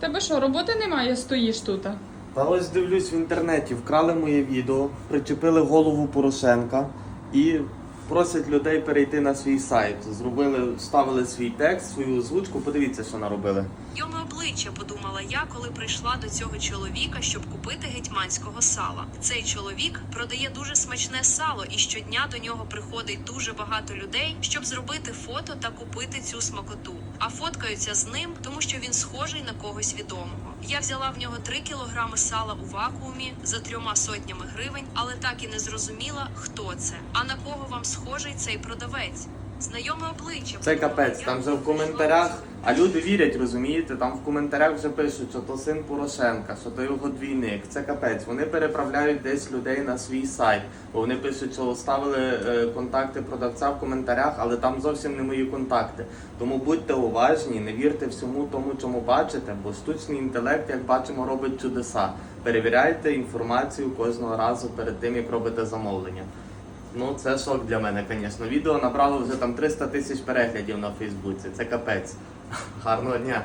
Тебе що, роботи немає, стоїш тут? Та ось дивлюсь в інтернеті, вкрали моє відео, причепили голову Порошенка і просять людей перейти на свій сайт. Зробили, вставили свій текст, свою озвучку. Подивіться, що наробили. Йому обличчя подумала я, коли прийшла до цього чоловіка, щоб купити гетьманського сала. Цей чоловік продає дуже смачне сало, і щодня до нього приходить дуже багато людей, щоб зробити фото та купити цю смакоту. А фоткаються з ним, тому що він схожий на когось відомого. Я взяла в нього 3 кілограми сала у вакуумі за трьома сотнями гривень, але так і не зрозуміла, хто це. А на кого вам схожий цей продавець? Знайоме обличчя. Це капець, там вже в коментарях, а люди вірять, розумієте? Там в коментарях вже пишуть, що то син Порошенка, що то його двійник. Це капець. Вони переправляють десь людей на свій сайт. Бо вони пишуть, що ставили е, контакти продавця в коментарях, але там зовсім не мої контакти. Тому будьте уважні, не вірте всьому тому, чому бачите, бо штучний інтелект, як бачимо, робить чудеса. Перевіряйте інформацію кожного разу перед тим, як робите замовлення. Ну, це шок для мене, звісно. Відео набрало вже там 300 тисяч переглядів на Фейсбуці. Це капець. Гарного дня.